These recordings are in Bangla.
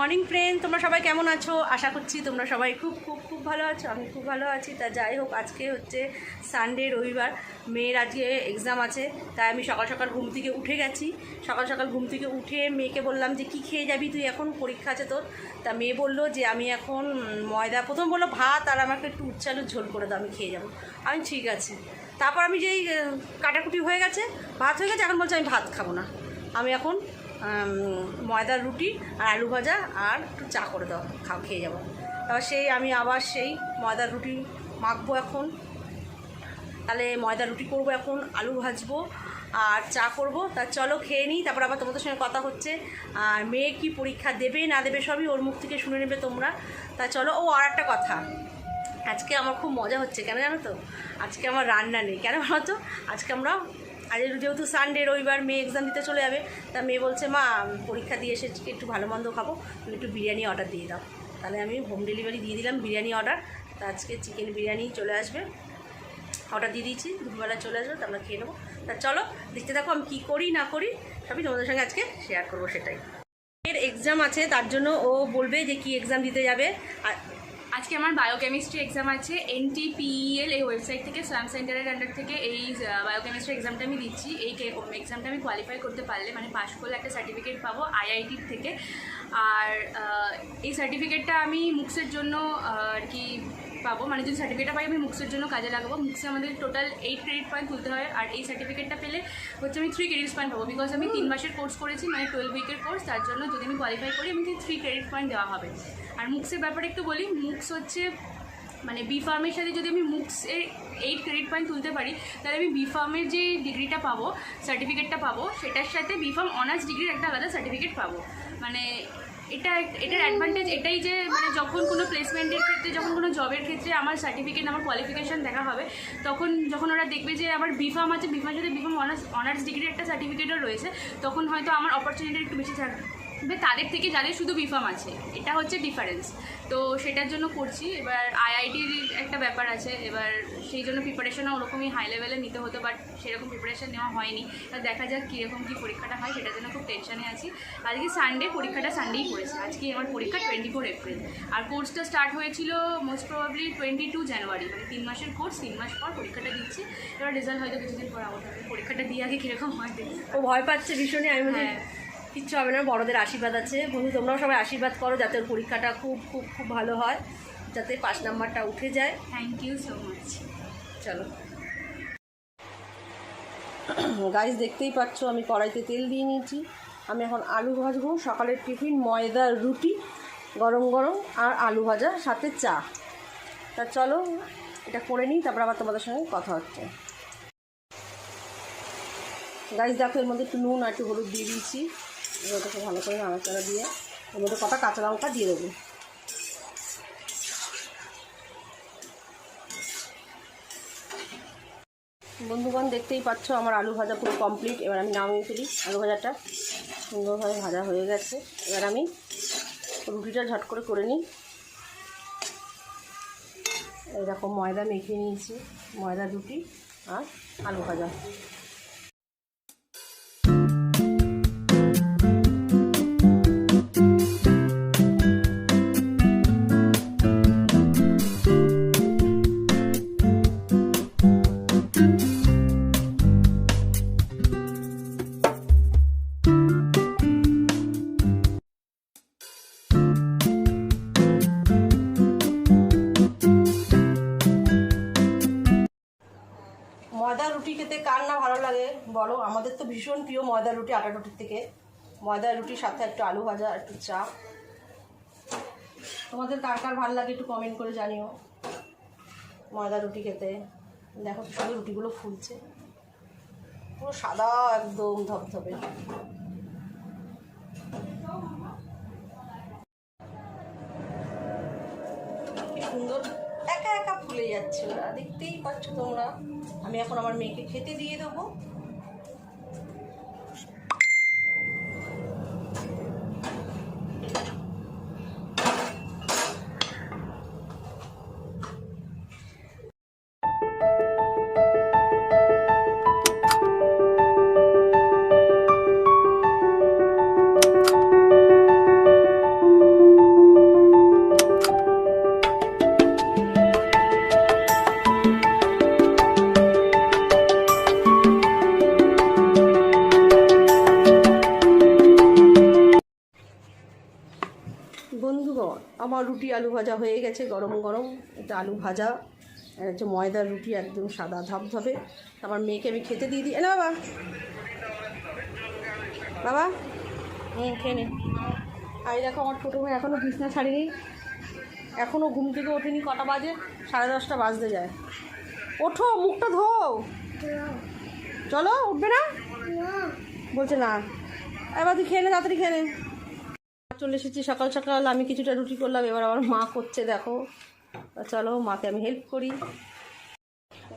মর্নিং ফ্রেন্ড তোমরা সবাই কেমন আছো? আশা করছি তোমরা সবাই খুব খুব খুব ভালো আছো। আমি খুব ভালো আছি। তা যাই হোক, আজকে হচ্ছে সানডে রবিবার। মেয়ের আজকে এক্সাম আছে। তাই আমি সকাল সকাল ঘুম থেকে উঠে গেছি। সকাল সকাল ঘুম থেকে উঠে মেয়েকে বললাম যে, কী খেয়ে যাবি তুই এখন? পরীক্ষা আছে তোর? তা মেয়ে বলল যে, আমি এখন ময়দা প্রথম বলল ভাত, আর আমাকে একটু উচ্চালুর ঝোল করে দাও, আমি খেয়ে যাব। আমি ঠিক আছে। তারপর আমি যেই কাটাকুটি হয়ে গেছে, ভাত হয়ে গেছে, এখন বলছে আমি ভাত খাব না। আমি এখন ময়দার রুটি আর আলু ভাজা আর একটু চা করে দাও, খাও, খেয়ে যাব। তারপর সেই আমি আবার সেই ময়দার রুটি মাখবো এখন। তাহলে ময়দার রুটি করব এখন, আলু ভাজবো আর চা করব। তা চলো খেয়ে নিই, তারপর আবার তোমাদের সঙ্গে কথা হচ্ছে। আর মেয়ে কি পরীক্ষা দেবে, না দেবে সবই ওর মুখ থেকে শুনে নেবে তোমরা। তা চলো, ও আর একটা কথা। আজকে আমার খুব মজা হচ্ছে, কেন জানো তো? আজকে আমার রান্না নেই, কেন বলো তো? আজকে আমরা আজ যেহেতু সানডে রবিবার মেয়ে এক্সাম দিতে চলে যাবে, তা মেয়ে বলছে, মা, পরীক্ষা দিয়ে এসে একটু ভালো মন্দ খাব, তুমি একটু বিরিয়ানি অর্ডার দিয়ে দাও। তাহলে আমি হোম ডেলিভারি দিয়ে দিলাম বিরিয়ানি অর্ডার তা আজকে চিকেন বিরিয়ানি চলে আসবে। অর্ডার দিয়ে দিয়েছি, দুপুরবেলা চলে আসবে, তা আমরা খেয়ে নেব। তা চলো, দেখতে থাকো আমি কী করি, না করি, সবই তোমাদের সঙ্গে আজকে শেয়ার করব সেটাই। এর এক্সাম আছে, তার জন্য ও বলবে যে কি এক্সাম দিতে যাবে। আর আজকে আমার বায়োকেমিস্ট্রি এক্সাম আছে এনটিপিএল এই ওয়েবসাইট থেকে স্ল্যাম সেন্টারের আন্ডার থেকে এই বায়োকেমিস্ট্রি এক্সামটা আমি দিচ্ছি। এই এক্সামটা আমি কোয়ালিফাই করতে পারলে মানে পাশ করলে একটা সার্টিফিকেট পাবো আইআইটির থেকে। আর এই সার্টিফিকেটটা আমি মুক্সের জন্য আর কি পাবো। মানে যদি সার্টিফিকেটটা পাই, আমি মুক্সের জন্য কাজে লাগাবো। মুক্সে আমাদের টোটাল এইট ক্রেডিট পয়েন্ট তুলতে হয়। আর এই সার্টিফিকেটটা পেলে হচ্ছে আমি থ্রি ক্রেডিট পয়েন্ট পাবো। বিকজ আমি তিন মাসের কোর্স করেছি মানে টুয়েলভ উইকের কোর্স তার জন্য যদি আমি কোয়ালিফাই করি, আমাকে থ্রি ক্রেডিট পয়েন্ট দেওয়া হবে। আর মুক্সের ব্যাপারে একটু বলি মুক্স হচ্ছে মানে বি ফার্মের সাথে যদি আমি মুক্স এর এইট ক্রেডিট পয়েন্ট তুলতে পারি, তাহলে আমি বি ফার্মের যে ডিগ্রিটা পাবো সার্টিফিকেটটা পাবো, সেটার সাথে বি ফার্ম অনার্স ডিগ্রির একটা আলাদা সার্টিফিকেট পাবো। মানে এটা এটার অ্যাডভান্টেজ এটাই যে মানে যখন কোনো প্লেসমেন্টের ক্ষেত্রে, যখন কোনো জবের ক্ষেত্রে আমার সার্টিফিকেট আমার কোয়ালিফিকেশান দেখা হবে, তখন যখন ওরা দেখবে যে আমার বিফার্ম আছে বিফার্ম সাথে বিফার্ম অনার্স অনার্স ডিগ্রির একটা সার্টিফিকেটও রয়েছে, তখন হয়তো আমার অপরচুনিটি একটু বেশি থাকবে। তাদের থেকে যাদের শুধু বিফার্ম আছে। এটা হচ্ছে ডিফারেন্স তো সেটার জন্য করছি। এবার আইআইটির একটা ব্যাপার আছে। এবার সেই জন্য প্রিপারেশনও ওরকমই হাই লেভেলে নিতে হতো বাট সেরকম প্রিপারেশন নেওয়া হয়নি। এবার দেখা যাক কীরকম কী পরীক্ষাটা হয় সেটার জন্য খুব টেনশনে আছি। আজকে সানডে পরীক্ষাটা সানডেই পড়েছে। আজকে আমার পরীক্ষা টোয়েন্টি ফোর এপ্রিল আর কোর্সটা স্টার্ট হয়েছিল most probably twenty two January মানে তিন মাসের কোর্স তিন মাস পর পরীক্ষাটা দিচ্ছি। এবার রেজাল্ট হয়তো কিছুদিন পর হবে। পরীক্ষাটা দিয়ে আগে কীরকম হয় দেখি। ও ভয় পাচ্ছে ভীষণই আমি হ্যাঁ। কিচ্ছু হবে না বড়দের আশীর্বাদ আছে। বন্ধু তোমরাও সবাই আশীর্বাদ করো যাতে ওর পরীক্ষাটা খুব খুব খুব ভালো হয় যাতে পাঁচ নাম্বারটা উঠে যায়। থ্যাংক ইউ সো মাচ চলো। গাইস দেখতেই পাচ্ছ আমি কড়াইতে তেল দিয়ে নিয়েছি। আমি এখন আলু ভাজবো। সকালের টিফিন ময়দার রুটি গরম গরম আর আলু ভাজা সাথে চা। তা চলো এটা করে নিই তারপর আবার তোমাদের সঙ্গে কথা হচ্ছে। গাইস দেখো এর মধ্যে একটু নুন আর একটু হলুদ দিয়ে দিয়েছি। এবার ভালো করে নাড়াচাড়া দিয়ে এর মধ্যে কটা কাঁচা লঙ্কা দিয়ে দেবো। বন্ধুগণ, দেখতেই পাচ্ছ আমার আলু ভাজা পুরো কমপ্লিট এবার আমি নামিয়ে ফেলি আলু ভাজাটা। সুন্দরভাবে ভাজা হয়ে গেছে। এবার আমি রুটিটা ঝট করে করে নিই। এরকম ময়দা মেখে নিয়েছি, ময়দা রুটি আর আলু ভাজা। আমাদের তো ভীষণ প্রিয় ময়দা রুটি, আটা রুটির থেকে। ময়দা রুটির সাথে একটু আলু ভাজা, একটু চা। তোমাদের কার কার ভালো লাগে একটু কমেন্ট করে জানিও। ময়দা রুটি খেতে। দেখো সুন্দর রুটিগুলো ফুলছে। পুরো সাদা, একদম ধপধপে। সুন্দর। একা একা ফুলে যাচ্ছে ওরা। দেখতেই পাচ্ছ তোমরা। আমি এখন আমার মেয়েকে খেতে দিয়ে দেবো। আমার রুটি আলু ভাজা হয়ে গেছে গরম গরম। এটা আলু ভাজা হচ্ছে ময়দার রুটি একদম সাদা ধপধপে আমার মেয়েকে আমি খেতে দিয়ে দিই। এ না বাবা। বাবা। হুম খেয়ে নে। আর দেখো আমার ছোটো মেয়ে এখনও বিছনা ছাড়িনি। এখনও ঘুম থেকে ওঠেনি কটা বাজে? সাড়ে দশটা বাজতে যায়। ওঠো মুখটা ধো চলো উঠবে না। বলছে না। এবার তুই খেয়ে নে তাড়াতাড়ি খেয়ে নে। চলে এসেছি সকাল সকাল, আমি কিছুটা রুটি করলাম, এবার আমার মা করছে, দেখো। চলো, মাকে আমি হেল্প করি।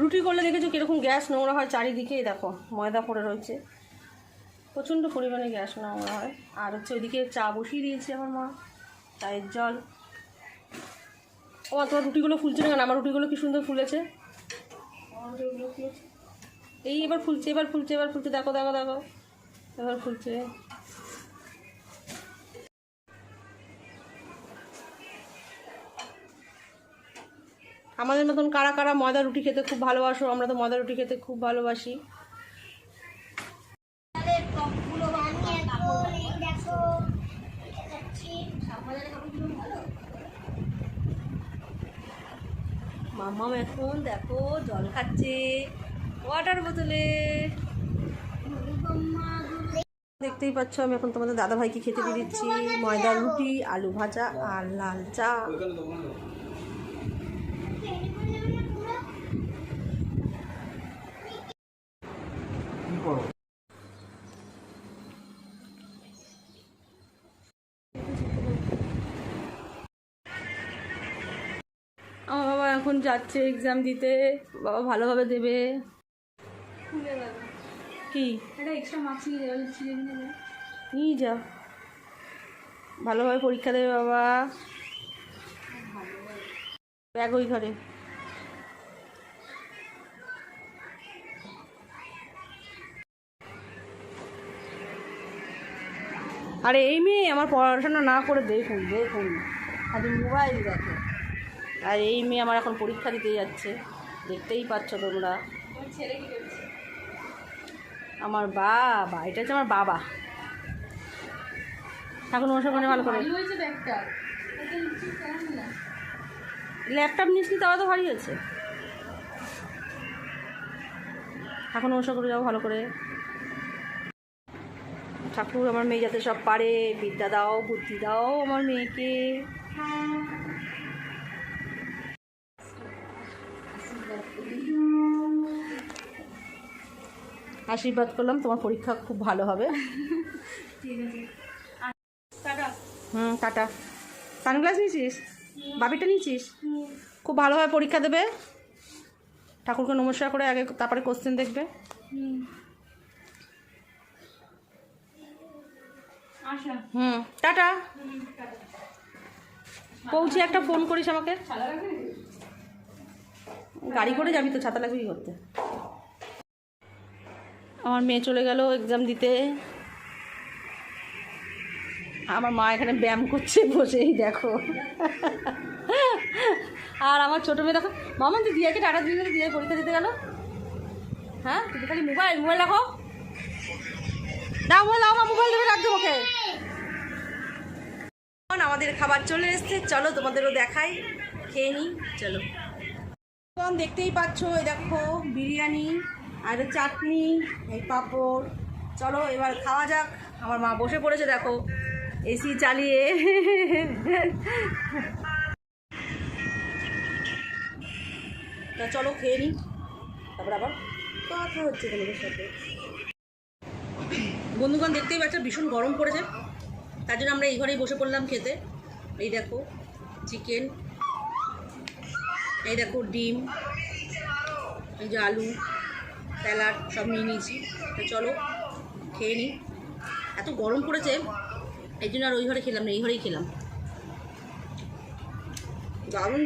রুটি করলে দেখেছ কীরকম গ্যাস নোংরা হয় চারিদিকে এই দেখো, ময়দা পড়ে রয়েছে। প্রচণ্ড পরিমাণে গ্যাস নোংরা হয়। আর হচ্ছে ওইদিকে চা বসিয়ে দিয়েছে আমার মা, চায়ের জল। ও তোমার রুটিগুলো ফুলছে না আমার রুটিগুলো কি সুন্দর ফুলেছে। এই এবার ফুলছে এবার ফুলছে এবার ফুলছে, দেখো দেখো দেখো। এবার ফুলছে। আমাদের মতন কারা কারা ময়দা রুটি খেতে খুব ভালোবাসো আমরা তো ময়দা রুটি খেতে খুব ভালোবাসি। মাম্মাম এখন দেখো জল খাচ্ছে ওয়াটার বোতলে। দেখতেই পাচ্ছ আমি এখন তোমাদের দাদা ভাইকে খেতে দিয়ে দিচ্ছি। ময়দার রুটি আলু ভাজা আর লাল চা। এখন যাচ্ছে এক্সাম দিতে। বাবা ভালোভাবে দেবে। কি? নিয়ে যা। ভালোভাবে পরীক্ষা দেবে বাবা। ব্যাগ ওই ঘরে। আরে এই মেয়ে আমার পড়াশোনা না করে দেখুন দেখুন। খালি মোবাইল দেখে। আর এই মেয়ে আমার এখন পরীক্ষা দিতে যাচ্ছে। দেখতেই পাচ্ছ তোমরা। আমার বাবা, এটা হচ্ছে আমার বাবা। ঠাকুর মশা করে ভালো করে। হয়েছে নিচ্ছি ল্যাপটপ নিস তাও তো ভারী হচ্ছে ঠাকুর মশা করে যাও ভালো করে। ঠাকুর, আমার মেয়ে যাতে সব পারে। বিদ্যা দাও, বুদ্ধি দাও আমার মেয়েকে। আশীর্বাদ করলাম, তোমার পরীক্ষা খুব ভালো হবে। হুম, টাটা। সানগ্লাস নিয়েছিস? বাবিটা নিয়েছিস? খুব ভালোভাবে পরীক্ষা দেবে। ঠাকুরকে নমস্কার করে আগে তারপরে কোশ্চেন দেখবে। হুম, টাটা। পৌঁছে একটা ফোন করিস আমাকে। গাড়ি করে যাবি তো, ছাতা লাগবে কি করতে? আমার মেয়ে চলে গেল এক্সাম দিতে। আমার মা এখানে ব্যায়াম করছে বসেই, দেখো। আর আমার ছোটো মেয়ে, দেখো। মামা, তুই দিয়াকে টাটা দিয়ে দিলে দিয়ে পরীক্ষা দিতে গেল। হ্যাঁ তুই তো খালি মোবাইল মোবাইল রাখো দাও মোবাইল দাও মোবাইল দেবে, রাখবে ওকে। আমাদের খাবার চলে এসছে। চলো, তোমাদেরও দেখাই। খেয়ে নিই চলো। দেখতেই পাচ্ছ দেখো, বিরিয়ানি। আর চাটনি, এই পাঁপড়। চলো, এবার খাওয়া যাক। আমার মা বসে পড়েছে, দেখো। এসি চালিয়ে। তা চলো, খেয়ে নিই তারপর আবার কথা হচ্ছে তোমাদের সাথে। বন্ধুগণ, দেখতেই পাচ্ছ, ভীষণ গরম পড়েছে। তার জন্য আমরা এই ঘরেই বসে পড়লাম খেতে। এই দেখো চিকেন এই দেখো, ডিম। এই যে আলু। স্যালাড সব নিয়ে নিয়েছি। তো চলো, খেয়ে নিই। এত গরম পড়েছে, এই জন্য আর ওই ঘরে খেলাম না, এই ঘরেই খেলাম। দারুণ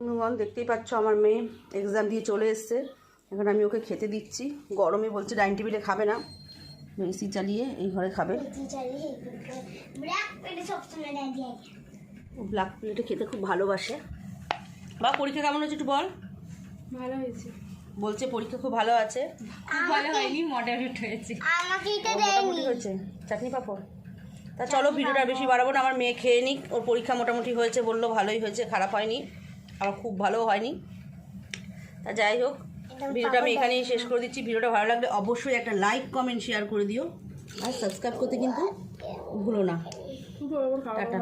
বন্ধুগণ দেখতেই পাচ্ছ আমার মেয়ে এক্সাম দিয়ে চলে এসছে। এখন আমি ওকে খেতে দিচ্ছি। গরমে বলছে ডাইনিং টেবিলে খাবে না। এসি চালিয়ে এই ঘরে খাবে। ব্ল্যাক প্লেটে খেতে খুব ভালোবাসে। বা পরীক্ষা কেমন হয়েছে একটু বল। ভালো হয়েছে। বলছে পরীক্ষা খুব ভালো আছে। খুব ভালো হয়নি মডারেট হয়েছে। আমাকে এটা ওর মোটামুটি হয়েছে? চাটনি পাপড়? তা চলো ভিডিওটা বেশি বাড়াবো না আমার মেয়ে খেয়ে নিক। ওর পরীক্ষা মোটামুটি হয়েছে বলল ভালোই হয়েছে খারাপ হয়নি। আবার খুব ভালো হয়নি। তা যাই হোক ভিডিওটা আমি এখানেই শেষ করে দিচ্ছি। ভিডিওটা ভালো লাগলে অবশ্যই একটা লাইক কমেন্ট শেয়ার করে দিও। আর সাবস্ক্রাইব করতে কিন্তু ভুলো না। টাটা।